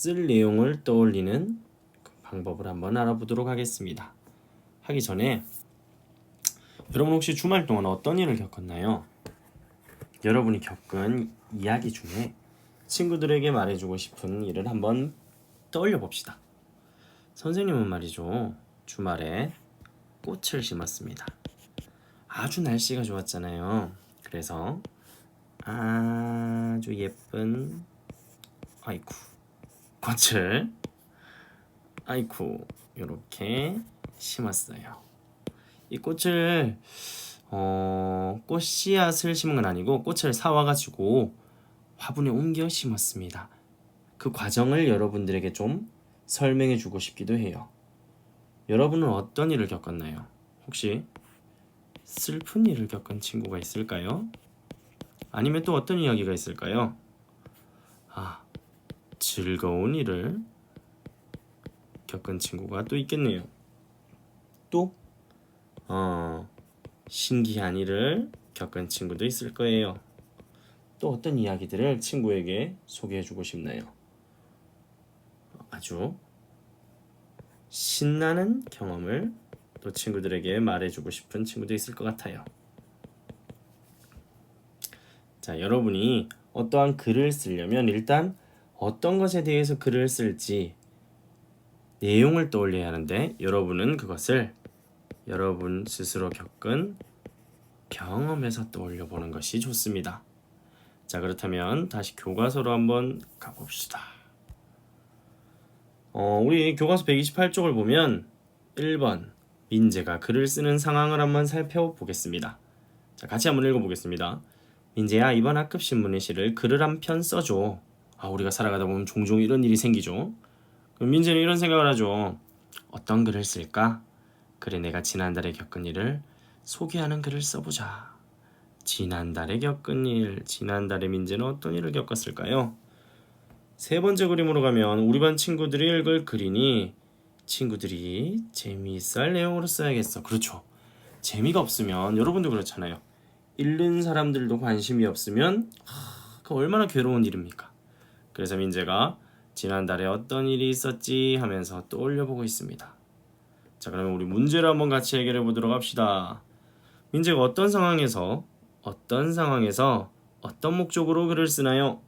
어, 쓸 내용을 떠올리는 그 방법을 한번 알아보도록 하겠습니다. 하기 전에 여러분 혹시 주말 동안 어떤 일을 겪었나요? 여러분이 겪은 이야기 중에 친구들에게 말해주고 싶은 일을 한번 떠올려 봅시다. 선생님은 말이죠. 주말에 꽃을 심었습니다. 아주 날씨가 좋았잖아요. 그래서 아주 예쁜 아이쿠 꽃을 아이쿠 이렇게 심었어요. 이 꽃을 어, 꽃 씨앗을 심은 건 아니고 꽃을 사와가지고 화분에 옮겨 심었습니다. 그 과정을 여러분들에게 좀 설명해 주고 싶기도 해요. 여러분은 어떤 일을 겪었나요? 혹시 슬픈 일을 겪은 친구가 있을까요? 아니면 또 어떤 이야기가 있을까요? 아, 즐거운 일을 겪은 친구가 또 있겠네요. 또, 어, 신기한 일을 겪은 친구도 있을 거예요. 또 어떤 이야기들을 친구에게 소개해 주고 싶나요? 아주 신나는 경험을 또 친구들에게 말해주고 싶은 친구도 있을 것 같아요. 자, 여러분이 어떠한 글을 쓰려면 일단 어떤 것에 대해서 글을 쓸지 내용을 떠올려야 하는데 여러분은 그것을 여러분 스스로 겪은 경험에서 떠올려 보는 것이 좋습니다. 자, 그렇다면 다시 교과서로 한번 가봅시다. 어, 우리 교과서 128쪽을 보면 1번 민재가 글을 쓰는 상황을 한번 살펴보겠습니다. 자, 같이 한번 읽어보겠습니다. 민재야 이번 학급 신문의 시를 글을 한 편 써줘. 아 우리가 살아가다 보면 종종 이런 일이 생기죠. 그럼 민재는 이런 생각을 하죠. 어떤 글을 쓸까? 그래 내가 지난달에 겪은 일을 소개하는 글을 써보자. 지난달에 겪은 일, 지난달에 민재는 어떤 일을 겪었을까요? 세 번째 그림으로 가면 우리 반 친구들이 읽을 글이니 친구들이 재미있어 할 내용으로 써야겠어. 그렇죠. 재미가 없으면 여러분도 그렇잖아요. 읽는 사람들도 관심이 없으면 하, 그 얼마나 괴로운 일입니까? 그래서 민재가 지난달에 어떤 일이 있었지 하면서 떠올려 보고 있습니다. 자, 그러면 우리 문제를 한번 같이 해결해 보도록 합시다. 민재가 어떤 상황에서 어떤 상황에서 어떤 목적으로 글을 쓰나요?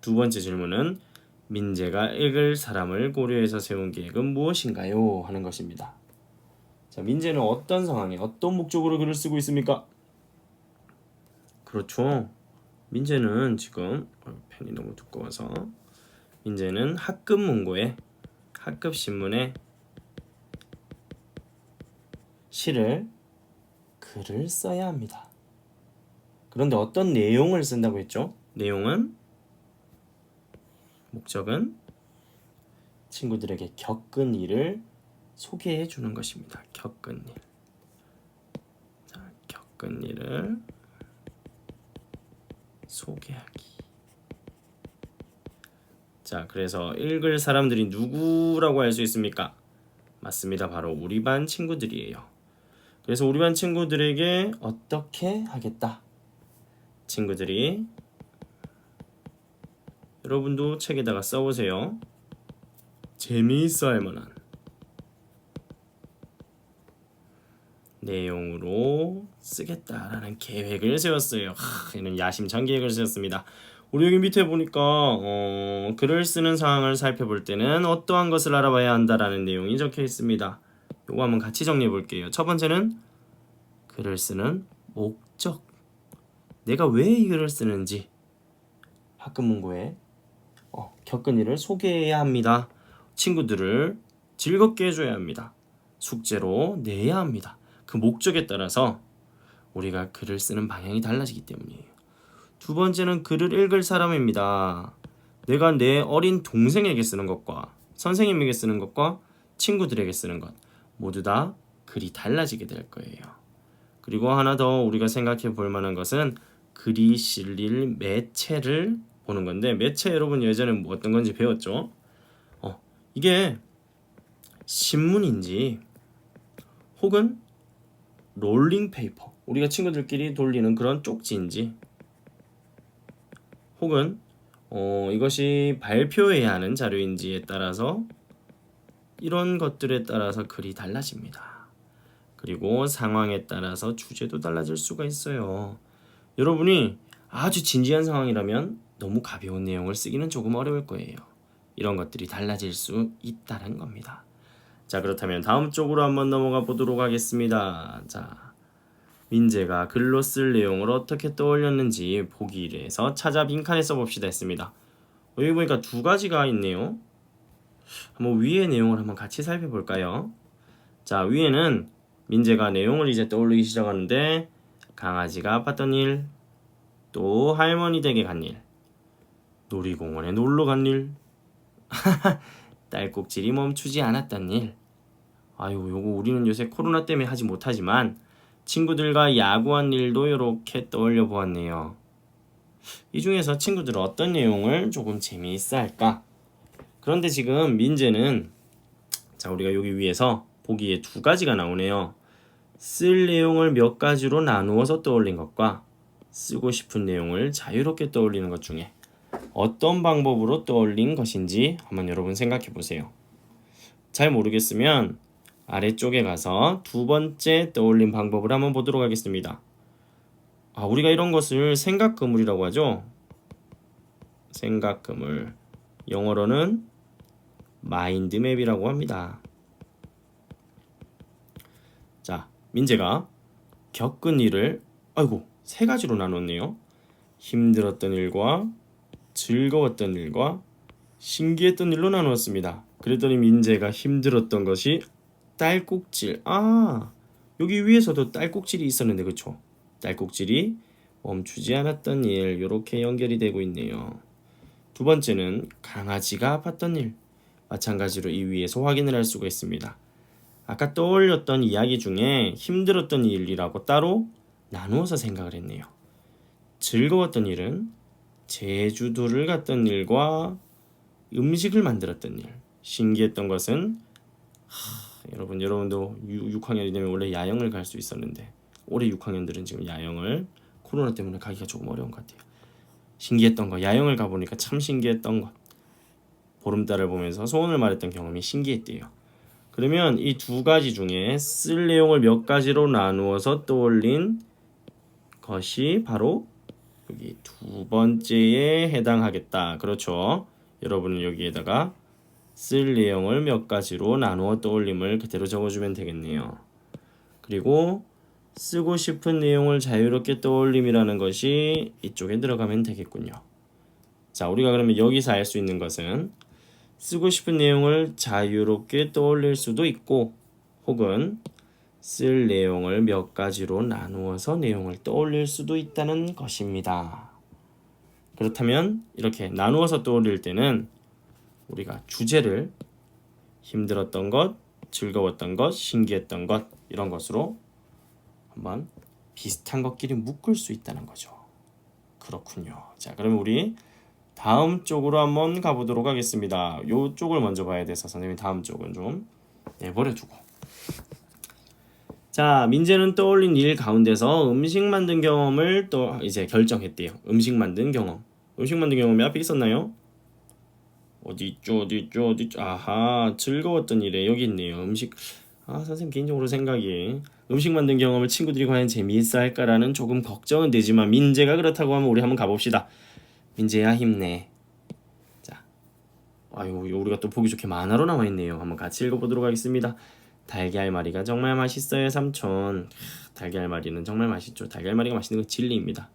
두 번째 질문은 민재가 읽을 사람을 고려해서 세운 계획은 무엇인가요? 하는 것입니다. 자, 민재는 어떤 상황에 어떤 목적으로 글을 쓰고 있습니까? 그렇죠. 민재는 지금 어, 펜이 너무 두꺼워서 민재는 학급 문고에 학급 신문에 시를 글을 써야 합니다. 그런데 어떤 내용을 쓴다고 했죠? 내용은 목적은 친구들에게 겪은 일을 소개해 주는 것입니다. 겪은 일. 자, 겪은 일을 소개하기. 자, 그래서 읽을 사람들이 누구라고 할 수 있습니까? 맞습니다. 바로 우리 반 친구들이에요. 그래서 우리 반 친구들에게 어떻게 하겠다? 친구들이 여러분도 책에다가 써보세요. 재미있어 할 만한 내용으로 쓰겠다라는 계획을 세웠어요. 하, 이는 야심찬 계획을 세웠습니다. 우리 여기 밑에 보니까 어, 글을 쓰는 상황을 살펴볼 때는 어떠한 것을 알아봐야 한다라는 내용이 적혀 있습니다. 요거 한번 같이 정리해 볼게요. 첫 번째는 글을 쓰는 목적. 내가 왜 이 글을 쓰는지 학급 문고에 어, 겪은 일을 소개해야 합니다. 친구들을 즐겁게 해줘야 합니다. 숙제로 내야 합니다. 그 목적에 따라서 우리가 글을 쓰는 방향이 달라지기 때문이에요. 두 번째는 글을 읽을 사람입니다. 내가 내 어린 동생에게 쓰는 것과 선생님에게 쓰는 것과 친구들에게 쓰는 것 모두 다 글이 달라지게 될 거예요. 그리고 하나 더 우리가 생각해 볼 만한 것은 글이 실릴 매체를 보는 건데 매체 여러분 예전에 뭐 어떤 건지 배웠죠? 어, 이게 신문인지 혹은 롤링 페이퍼 우리가 친구들끼리 돌리는 그런 쪽지인지 혹은 어, 이것이 발표해야 하는 자료인지에 따라서 이런 것들에 따라서 글이 달라집니다. 그리고 상황에 따라서 주제도 달라질 수가 있어요. 여러분이 아주 진지한 상황이라면 너무 가벼운 내용을 쓰기는 조금 어려울 거예요. 이런 것들이 달라질 수 있다는 겁니다. 자, 그렇다면 다음 쪽으로 한번 넘어가 보도록 하겠습니다. 자, 민재가 글로 쓸 내용을 어떻게 떠올렸는지 보기 1에서 찾아 빈칸에 써봅시다 했습니다. 어, 여기 보니까 두 가지가 있네요. 한번 위의 내용을 한번 같이 살펴볼까요? 자, 위에는 민재가 내용을 이제 떠올리기 시작하는데 강아지가 아팠던 일, 또 할머니 댁에 간 일, 놀이공원에 놀러 간 일, 딸꾹질이 멈추지 않았던 일. 아유, 요거 우리는 요새 코로나 때문에 하지 못하지만 친구들과 야구한 일도 이렇게 떠올려 보았네요. 이 중에서 친구들은 어떤 내용을 조금 재미있어 할까? 그런데 지금 민재는 자 우리가 여기 위에서 보기에 두 가지가 나오네요. 쓸 내용을 몇 가지로 나누어서 떠올린 것과 쓰고 싶은 내용을 자유롭게 떠올리는 것 중에 어떤 방법으로 떠올린 것인지 한번 여러분 생각해 보세요. 잘 모르겠으면 아래쪽에 가서 두 번째 떠올린 방법을 한번 보도록 하겠습니다. 아, 우리가 이런 것을 생각 그물이라고 하죠. 생각 그물. 영어로는 마인드맵이라고 합니다. 자, 민재가 겪은 일을 아이고 세 가지로 나눴네요. 힘들었던 일과 즐거웠던 일과 신기했던 일로 나누었습니다. 그랬더니 민재가 힘들었던 것이 딸꾹질. 아, 여기 위에서도 딸꾹질이 있었는데 그쵸? 딸꾹질이 멈추지 않았던 일 이렇게 연결이 되고 있네요. 두 번째는 강아지가 아팠던 일. 마찬가지로 이 위에서 확인을 할 수가 있습니다. 아까 떠올렸던 이야기 중에 힘들었던 일이라고 따로 나누어서 생각을 했네요. 즐거웠던 일은 제주도를 갔던 일과 음식을 만들었던 일. 신기했던 것은 하, 여러분 여러분도 6, 6학년이 되면 원래 야영을 갈 수 있었는데 올해 6학년들은 지금 야영을 코로나 때문에 가기가 조금 어려운 것 같아요. 신기했던 거 야영을 가보니까 참 신기했던 것 보름달을 보면서 소원을 말했던 경험이 신기했대요. 그러면 이 두 가지 중에 쓸 내용을 몇 가지로 나누어서 떠올린 것이 바로 여기 두 번째에 해당하겠다. 그렇죠. 여러분은 여기에다가 쓸 내용을 몇 가지로 나누어 떠올림을 그대로 적어주면 되겠네요. 그리고 쓰고 싶은 내용을 자유롭게 떠올림이라는 것이 이쪽에 들어가면 되겠군요. 자, 우리가 그러면 여기서 알 수 있는 것은 쓰고 싶은 내용을 자유롭게 떠올릴 수도 있고 혹은 쓸 내용을 몇 가지로 나누어서 내용을 떠올릴 수도 있다는 것입니다. 그렇다면 이렇게 나누어서 떠올릴 때는 우리가 주제를 힘들었던 것, 즐거웠던 것, 신기했던 것 이런 것으로 한번 비슷한 것끼리 묶을 수 있다는 거죠. 그렇군요. 자, 그러면 우리 다음 쪽으로 한번 가보도록 하겠습니다. 요 쪽을 먼저 봐야 돼서 선생님이 다음 쪽은 좀 내버려 두고. 자, 민재는 떠올린 일 가운데서 음식 만든 경험을 또 이제 결정했대요. 음식 만든 경험. 음식 만든 경험이 앞에 있었나요? 어디 있죠? 어디 있죠? 어디 있죠? 아하, 즐거웠던 일에 여기 있네요. 음식. 아, 선생님 개인적으로 생각이 음식 만든 경험을 친구들이 과연 재미있어 할까라는 조금 걱정은 되지만 민재가 그렇다고 하면 우리 한번 가봅시다. 민재야 힘내. 자, 아유 우리가 또 보기 좋게 만화로 나와 있네요. 한번 같이 읽어보도록 하겠습니다. 달걀말이가 정말 맛있어요 삼촌. 달걀말이는 정말 맛있죠. 달걀말이가 맛있는 건 진리입니다.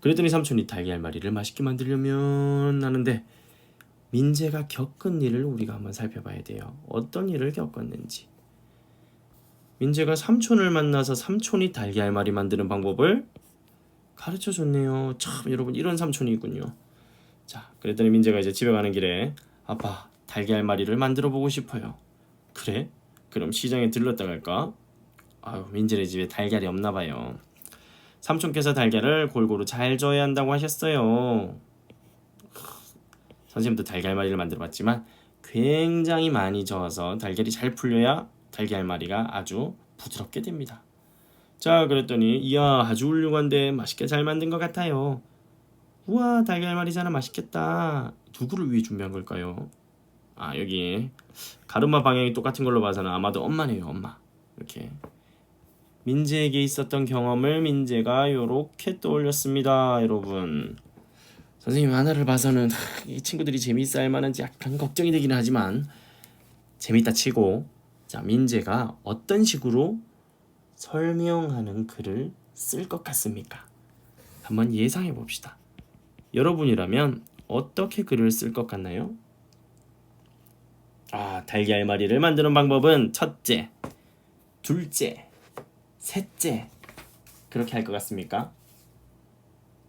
그랬더니 삼촌이 달걀말이를 맛있게 만들려면 하는데 민재가 겪은 일을 우리가 한번 살펴봐야 돼요. 어떤 일을 겪었는지. 민재가 삼촌을 만나서 삼촌이 달걀말이 만드는 방법을 가르쳐 줬네요. 참 여러분 이런 삼촌이 있군요. 자, 그랬더니 민재가 이제 집에 가는 길에 아빠 달걀말이를 만들어 보고 싶어요. 그래? 그럼 시장에 들렀다 갈까? 아유 민재네 집에 달걀이 없나 봐요. 삼촌께서 달걀을 골고루 잘 져야 한다고 하셨어요. 선생님도 달걀말이를 만들어봤지만 굉장히 많이 저어서 달걀이 잘 풀려야 달걀말이가 아주 부드럽게 됩니다. 자, 그랬더니 이야 아주 훌륭한데 맛있게 잘 만든 것 같아요. 우와 달걀말이잖아 맛있겠다. 누구를 위해 준비한 걸까요? 아 여기 가르마 방향이 똑같은 걸로 봐서는 아마도 엄마네요 엄마. 이렇게 민재에게 있었던 경험을 민재가 요렇게 떠올렸습니다 여러분. 선생님 하나를 봐서는 이 친구들이 재미있어 할 만한지 약간 걱정이 되기는 하지만 재밌다 치고 자 민재가 어떤 식으로 설명하는 글을 쓸 것 같습니까? 한번 예상해 봅시다. 여러분이라면 어떻게 글을 쓸 것 같나요? 아 달걀말이를 만드는 방법은 첫째, 둘째, 셋째 그렇게 할 것 같습니까?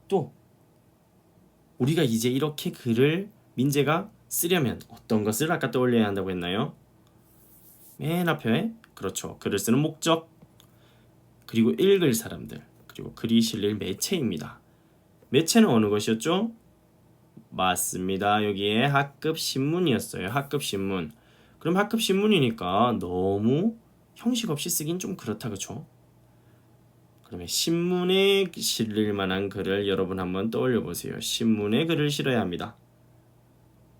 또 우리가 이제 이렇게 글을 민재가 쓰려면 어떤 것을 아까 떠올려야 한다고 했나요? 맨 앞에 그렇죠. 글을 쓰는 목적 그리고 읽을 사람들 그리고 글이 실릴 매체입니다. 매체는 어느 것이었죠? 맞습니다. 여기에 학급 신문이었어요. 학급 신문. 그럼 학급 신문이니까 너무 형식 없이 쓰긴 좀 그렇다 그쵸? 그러면 신문에 실릴 만한 글을 여러분 한번 떠올려 보세요. 신문에 글을 실어야 합니다.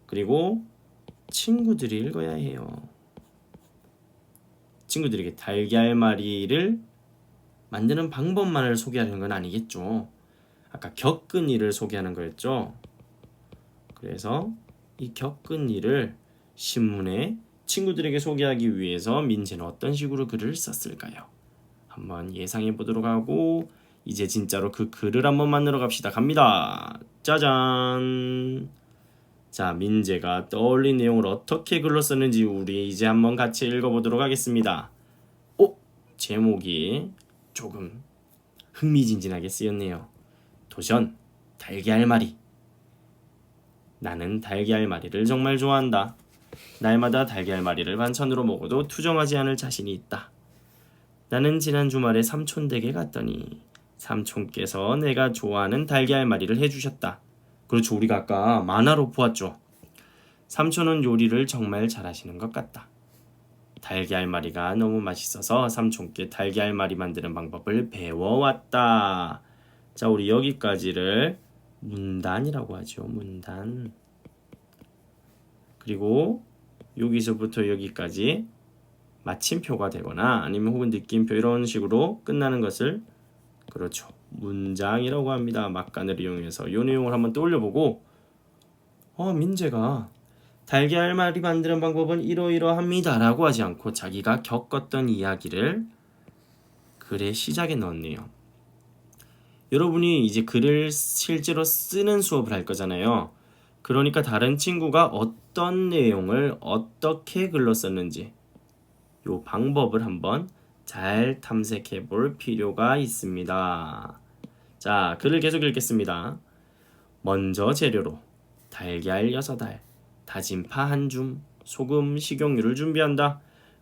그리고 친구들이 읽어야 해요. 친구들에게 달걀말이를 만드는 방법만을 소개하는 건 아니겠죠. 아까 겪은 일을 소개하는 거였죠. 그래서 이 겪은 일을 신문에 친구들에게 소개하기 위해서 민재는 어떤 식으로 글을 썼을까요? 한번 예상해 보도록 하고 이제 진짜로 그 글을 한번 만들어 갑시다. 갑니다. 짜잔. 자, 민재가 떠올린 내용을 어떻게 글로 썼는지 우리 이제 한번 같이 읽어 보도록 하겠습니다. 오, 제목이 조금 흥미진진하게 쓰였네요. 도전 달걀말이. 나는 달걀말이를 정말 좋아한다. 날마다 달걀말이를 반찬으로 먹어도 투정하지 않을 자신이 있다. 나는 지난 주말에 삼촌 댁에 갔더니 삼촌께서 내가 좋아하는 달걀말이를 해주셨다. 그렇죠. 우리가 아까 만화로 보았죠. 삼촌은 요리를 정말 잘하시는 것 같다. 달걀말이가 너무 맛있어서 삼촌께 달걀말이 만드는 방법을 배워왔다. 자, 우리 여기까지를 문단이라고 하죠. 문단. 그리고 여기서부터 여기까지 마침표가 되거나 아니면 혹은 느낌표 이런 식으로 끝나는 것을 그렇죠. 문장이라고 합니다. 막간을 이용해서 이 내용을 한번 떠올려보고 어 민재가 달걀말이 만드는 방법은 이러이러합니다 라고 하지 않고 자기가 겪었던 이야기를 글의 시작에 넣었네요. 여러분이 이제 글을 실제로 쓰는 수업을 할 거잖아요. 그러니까 다른 친구가 어떤 내용을 어떻게 글로 썼는지 요 방법을 한번 잘 탐색해 볼 필요가 있습니다. 자, 글을 계속 읽겠습니다. 먼저 재료로 달걀 6알, 다진 파 한 줌, 소금, 식용유를 준비한다.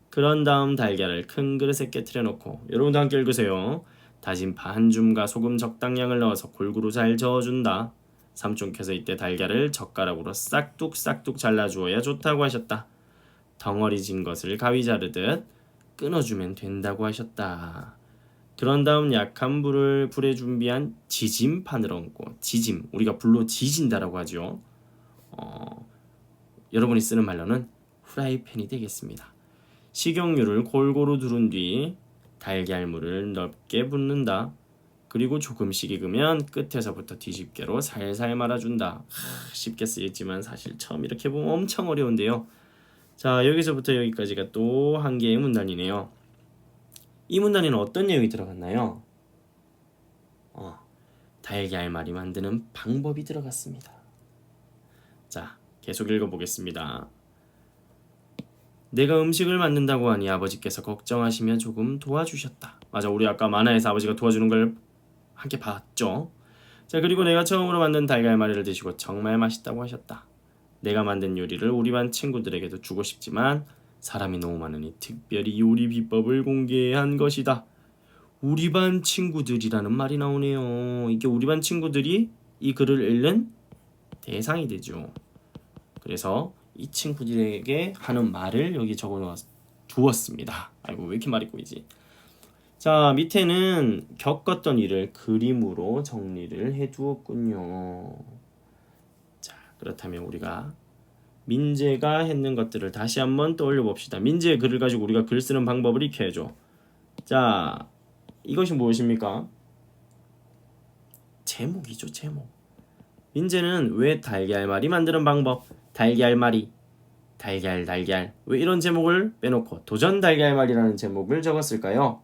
그런 다음 달걀을 큰 그릇에 깨트려 놓고 여러분도 함께 읽으세요. 다진 파한 줌과 소금 적당량을 넣어서 골고루 잘 저어준다. 삼촌께서 이때 달걀을 젓가락으로 싹둑싹둑 잘라주어야 좋다고 하셨다. 덩어리 진 것을 가위 자르듯 끊어주면 된다고 하셨다. 그런 다음 약한 불을 불에 준비한 지짐판을 얹고 지짐 우리가 불로 지진다라고 하죠. 어, 여러분이 쓰는 말로는 후라이팬이 되겠습니다. 식용유를 골고루 두른 뒤 달걀물을 넓게 붓는다. 그리고 조금씩 익으면 끝에서부터 뒤집개로 살살 말아준다. 하, 쉽게 쓰였지만 사실 처음 이렇게 보면 엄청 어려운데요. 자 여기서부터 여기까지가 또 한 개의 문단이네요. 이 문단에는 어떤 내용이 들어갔나요? 어, 달걀말이 만드는 방법이 들어갔습니다. 자 계속 읽어보겠습니다. 내가 음식을 만든다고 하니 아버지께서 걱정하시며 조금 도와주셨다. 맞아, 우리 아까 만화에서 아버지가 도와주는 걸 함께 봤죠. 자, 그리고 내가 처음으로 만든 달걀말이를 드시고 정말 맛있다고 하셨다. 내가 만든 요리를 우리 반 친구들에게도 주고 싶지만 사람이 너무 많으니 특별히 요리 비법을 공개한 것이다. 우리 반 친구들이라는 말이 나오네요. 이게 우리 반 친구들이 이 글을 읽는 대상이 되죠. 그래서 이 친구들에게 하는 말을 여기 적어 주었습니다. 아이고 왜 이렇게 말이 꼬이지? 자, 밑에는 겪었던 일을 그림으로 정리를 해 두었군요. 자, 그렇다면 우리가 민재가 했는 것들을 다시 한번 떠올려 봅시다. 민재의 글을 가지고 우리가 글 쓰는 방법을 익혀야죠. 자, 이것이 무엇입니까? 제목이죠, 제목. 민재는 왜 달걀말이 만드는 방법, 달걀말이, 달걀 달걀 왜 이런 제목을 빼놓고 도전 달걀말이라는 제목을 적었을까요?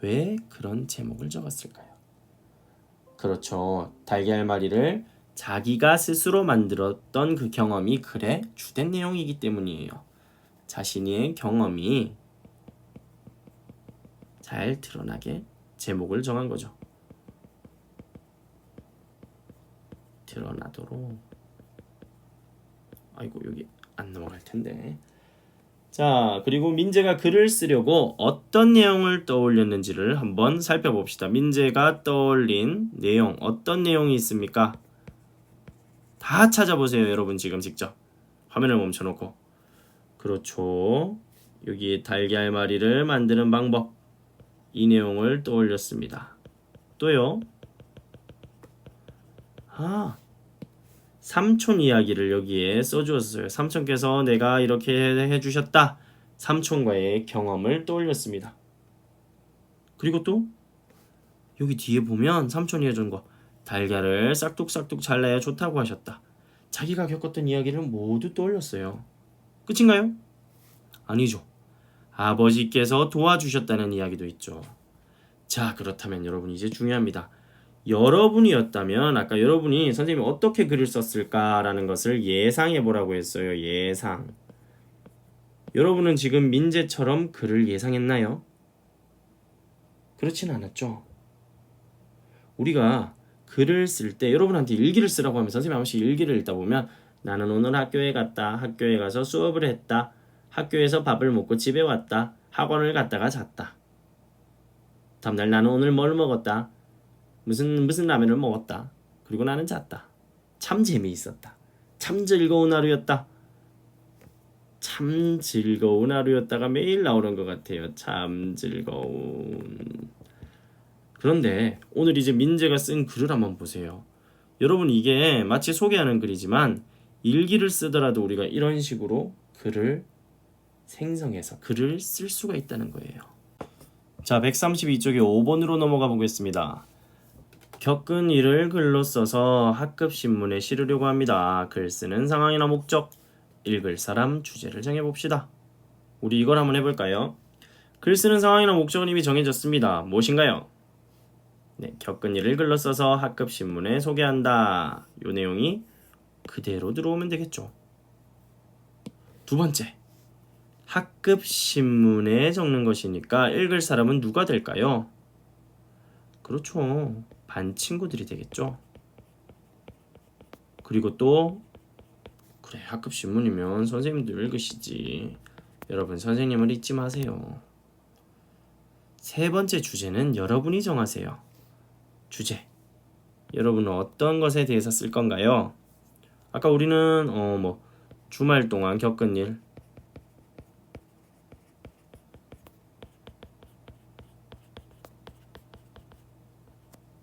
왜 그런 제목을 적었을까요? 그렇죠. 달걀말이를 자기가 스스로 만들었던 그 경험이 글의 주된 내용이기 때문이에요. 자신의 경험이 잘 드러나게 제목을 정한 거죠. 드러나도록. 아이고 여기 안 넘어갈 텐데. 자, 그리고 민재가 글을 쓰려고 어떤 내용을 떠올렸는지를 한번 살펴봅시다. 민재가 떠올린 내용, 어떤 내용이 있습니까? 다 찾아보세요, 여러분 지금 직접. 화면을 멈춰놓고. 그렇죠. 여기 달걀말이를 만드는 방법. 이 내용을 떠올렸습니다. 또요. 아, 삼촌 이야기를 여기에 써주었어요. 삼촌께서 내가 이렇게 해주셨다. 삼촌과의 경험을 떠올렸습니다. 그리고 또 여기 뒤에 보면 삼촌이 해준 거 달걀을 싹둑싹둑 잘라야 좋다고 하셨다. 자기가 겪었던 이야기를 모두 떠올렸어요. 끝인가요? 아니죠. 아버지께서 도와주셨다는 이야기도 있죠. 자, 그렇다면 여러분 이제 중요합니다. 여러분이었다면 아까 여러분이 선생님이 어떻게 글을 썼을까라는 것을 예상해 보라고 했어요. 예상. 여러분은 지금 민재처럼 글을 예상했나요? 그렇진 않았죠. 우리가 글을 쓸 때 여러분한테 일기를 쓰라고 하면 선생님이 한 번씩 일기를 읽다 보면 나는 오늘 학교에 갔다. 학교에 가서 수업을 했다. 학교에서 밥을 먹고 집에 왔다. 학원을 갔다가 잤다. 다음날 나는 오늘 뭘 먹었다. 무슨 무슨 라면을 먹었다. 그리고 나는 잤다. 참 재미있었다. 참 즐거운 하루였다. 참 즐거운 하루였다가 매일 나오는 것 같아요. 참 즐거운. 그런데 오늘 이제 민재가 쓴 글을 한번 보세요. 여러분 이게 마치 소개하는 글이지만 일기를 쓰더라도 우리가 이런 식으로 글을 생성해서 글을 쓸 수가 있다는 거예요. 자, 132쪽에 5번으로 넘어가 보겠습니다. 겪은 일을 글로 써서 학급 신문에 실으려고 합니다. 글 쓰는 상황이나 목적, 읽을 사람, 주제를 정해 봅시다. 우리 이걸 한번 해볼까요? 글 쓰는 상황이나 목적은 이미 정해졌습니다. 무엇인가요? 네, 겪은 일을 글로 써서 학급 신문에 소개한다. 요 내용이 그대로 들어오면 되겠죠. 두 번째, 학급 신문에 적는 것이니까 읽을 사람은 누가 될까요? 그렇죠. 반 친구들이 되겠죠. 그리고 또 그래 학급 신문이면 선생님도 읽으시지. 여러분 선생님을 잊지 마세요. 세 번째 주제는 여러분이 정하세요. 주제. 여러분은 어떤 것에 대해서 쓸 건가요? 아까 우리는 어 뭐 주말 동안 겪은 일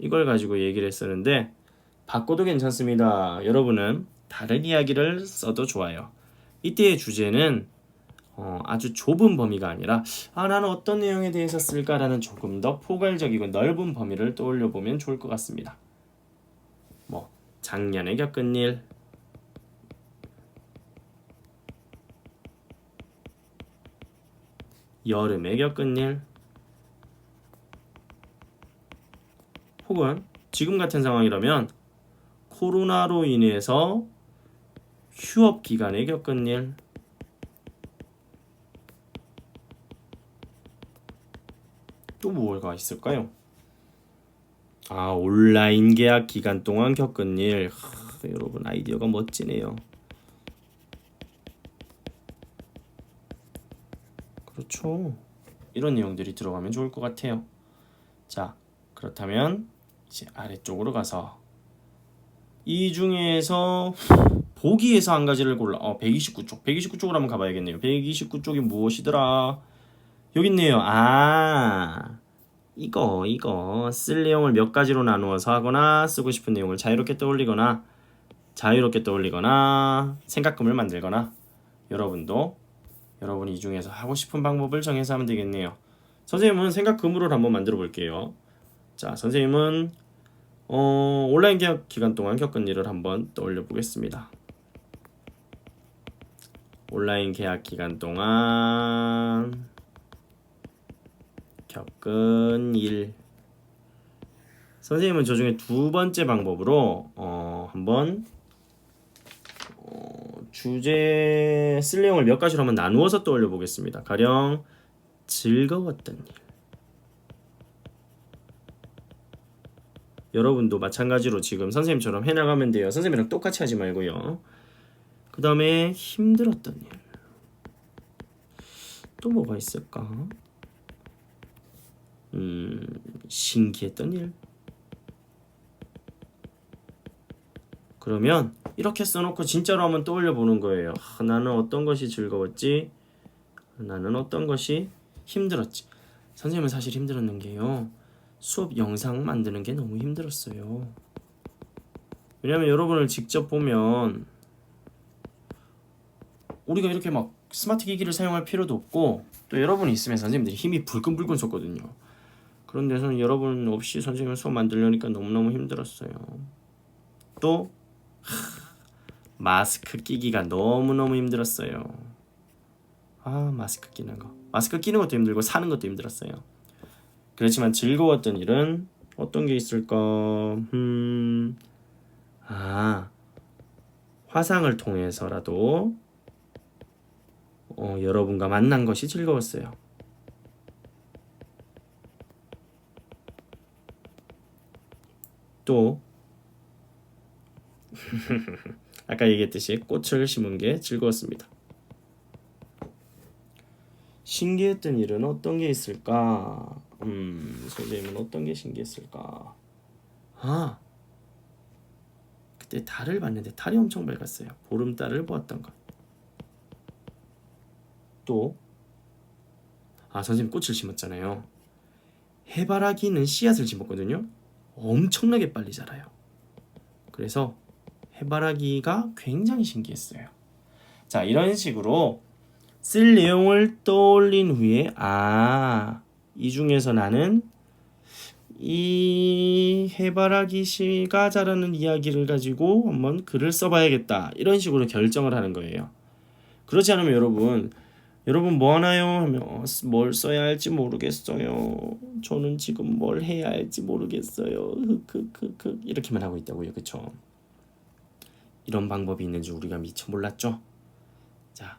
이걸 가지고 얘기를 했었는데 바꿔도 괜찮습니다. 여러분은 다른 이야기를 써도 좋아요. 이때의 주제는 어, 아주 좁은 범위가 아니라 아 나는 어떤 내용에 대해서 쓸까라는 조금 더 포괄적이고 넓은 범위를 떠올려 보면 좋을 것 같습니다. 뭐 작년에 겪은 일, 여름에 겪은 일, 혹은 지금 같은 상황이라면 코로나로 인해서 휴업 기간에 겪은 일, 또 뭐가 있을까요? 아 온라인 계약 기간 동안 겪은 일, 하, 여러분 아이디어가 멋지네요. 그렇죠. 이런 내용들이 들어가면 좋을 것 같아요. 자, 그렇다면 이제 아래쪽으로 가서 이 중에서 보기에서 한 가지를 골라. 어, 129쪽. 129쪽으로 한번 가봐야겠네요. 129쪽이 무엇이더라? 여기 있네요. 아, 이거, 이거. 쓸 내용을 몇 가지로 나누어서 하거나 쓰고 싶은 내용을 자유롭게 떠올리거나 자유롭게 떠올리거나 생각금을 만들거나 여러분도 여러분이 이 중에서 하고 싶은 방법을 정해서 하면 되겠네요. 선생님은 생각금으로 한번 만들어 볼게요. 자, 선생님은 어, 온라인 계약 기간 동안 겪은 일을 한번 떠올려 보겠습니다. 온라인 계약 기간 동안 겪은 일. 선생님은 저 중에 두 번째 방법으로 어, 한번 어, 주제 쓸 내용을 몇 가지로 한번 나누어서 떠올려 보겠습니다. 가령 즐거웠던 일. 여러분도 마찬가지로 지금 선생님처럼 해나가면 돼요. 선생님이랑 똑같이 하지 말고요. 그 다음에 힘들었던 일. 또 뭐가 있을까? 음, 신기했던 일. 그러면 이렇게 써놓고 진짜로 한번 떠올려 보는 거예요. 아, 나는 어떤 것이 즐거웠지? 나는 어떤 것이 힘들었지? 선생님은 사실 힘들었는 게요. 수업 영상 만드는 게 너무 힘들었어요. 왜냐면 여러분을 직접 보면 우리가 이렇게 막 스마트 기기를 사용할 필요도 없고 또 여러분이 있으면 선생님들이 힘이 불끈불끈 솟거든요. 그런 데서는 여러분 없이 선생님을 수업 만들려니까 너무너무 힘들었어요. 또 하, 마스크 끼기가 너무너무 힘들었어요. 아 마스크 끼는 거 마스크 끼는 것도 힘들고 사는 것도 힘들었어요. 그렇지만 즐거웠던 일은 어떤 게 있을까? 음, 아, 화상을 통해서라도 어, 여러분과 만난 것이 즐거웠어요. 또 아까 얘기했듯이 꽃을 심은 게 즐거웠습니다. 신기했던 일은 어떤 게 있을까? 음, 선생님은 어떤 게 신기했을까? 아, 그때 달을 봤는데 달이 엄청 밝았어요. 보름달을 보았던 것. 또, 아, 선생님 꽃을 심었잖아요. 해바라기는 씨앗을 심었거든요. 엄청나게 빨리 자라요. 그래서 해바라기가 굉장히 신기했어요. 자, 이런 식으로 쓸 내용을 떠올린 후에 아, 이 중에서 나는 이 해바라기 씨가 자라는 이야기를 가지고 한번 글을 써봐야겠다. 이런 식으로 결정을 하는 거예요. 그렇지 않으면 여러분, 여러분 뭐 하나요? 하면 어, 뭘 써야 할지 모르겠어요. 저는 지금 뭘 해야 할지 모르겠어요. 흑흑흑흑 이렇게만 하고 있다고요. 그쵸? 이런 방법이 있는 줄 우리가 미처 몰랐죠? 자,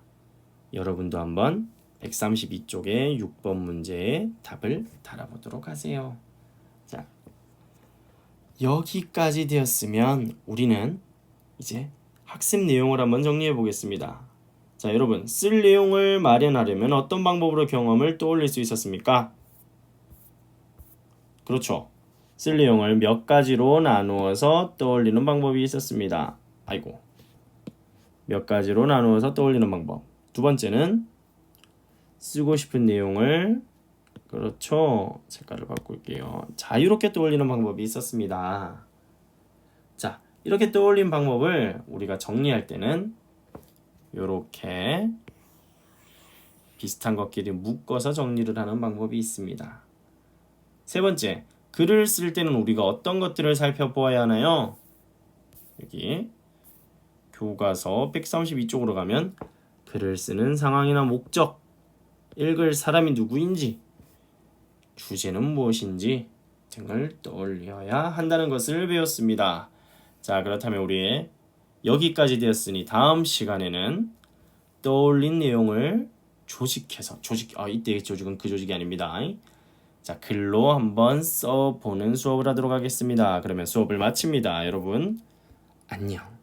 여러분도 한번 132쪽의 6번 문제의 답을 달아보도록 하세요. 자, 여기까지 되었으면 우리는 이제 학습 내용을 한번 정리해 보겠습니다. 자, 여러분, 쓸 내용을 마련하려면 어떤 방법으로 경험을 떠올릴 수 있었습니까? 그렇죠. 쓸 내용을 몇 가지로 나누어서 떠올리는 방법이 있었습니다. 아이고. 몇 가지로 나누어서 떠올리는 방법. 두 번째는 쓰고 싶은 내용을 그렇죠. 색깔을 바꿀게요. 자유롭게 떠올리는 방법이 있었습니다. 자, 이렇게 떠올린 방법을 우리가 정리할 때는 이렇게 비슷한 것끼리 묶어서 정리를 하는 방법이 있습니다. 세 번째, 글을 쓸 때는 우리가 어떤 것들을 살펴보아야 하나요? 여기 교과서 132쪽으로 가면 글을 쓰는 상황이나 목적, 읽을 사람이 누구인지, 주제는 무엇인지 등을 떠올려야 한다는 것을 배웠습니다. 자, 그렇다면 우리 여기까지 되었으니 다음 시간에는 떠올린 내용을 조직해서 조직 아 이때 조직은 그 조직이 아닙니다. 자 글로 한번 써 보는 수업을 하도록 하겠습니다. 그러면 수업을 마칩니다. 여러분 안녕.